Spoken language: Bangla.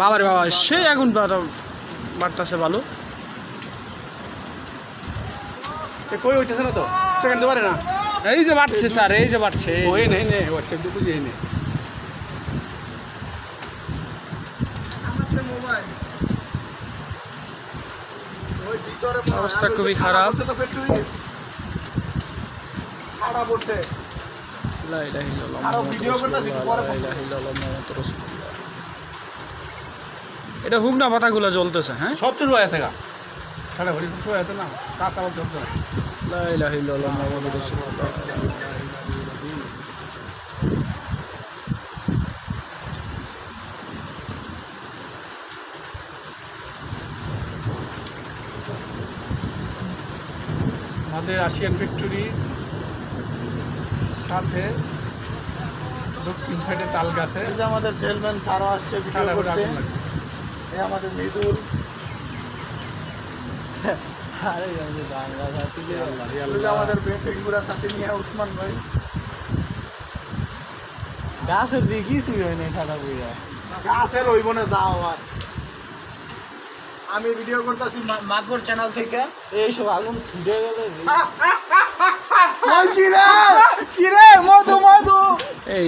বাবারে বাবা সে আগুন বাড়তেছে ভালো কই হইতেছে না তো? সেখানে তো পারে না। এই যে বাড়ছে স্যার এই যে বাড়ছে ওই নেই নেই হচ্ছে নেই অবস্থা খুবই খারাপ। খারাপ উঠছে লা ইলাহা ইল্লাল্লাহ মুহাম্মাদুর রাসূলুল্লাহ, পরে লা ইলাহা ইল্লাল্লাহ মুহাম্মাদুর রাসূলুল্লাহ। এটা হুগনা পাতাগুলো জ্বলতেছে হ্যাঁ? সত্তর হয়ে আছে গা। ঘড়ি আছে না। কাঁচা আবার চলছে না লা ইলাহা ইল্লাল্লাহ মুহাম্মাদুর রাসূলুল্লাহ। আমাদের রাশিয়ান ফ্যাক্টরি সাথে দক্ষিণ সাইডে তাল গাছে। আমাদের চেয়ারম্যান স্যারও আসছে ভিডিও করতে। আমাদের মৃদুল আমাদের সাথে নিয়ে উসমান ভাই। গাছের দেখিস না ঠাডা বুঝা গাছের ওই বনে যাও আর। আমি ভিডিও করতেছি মাতবর চ্যানেল থেকে। এইসব আগুন ছুটে গেলে কিরে কিরে মধু মধু। এই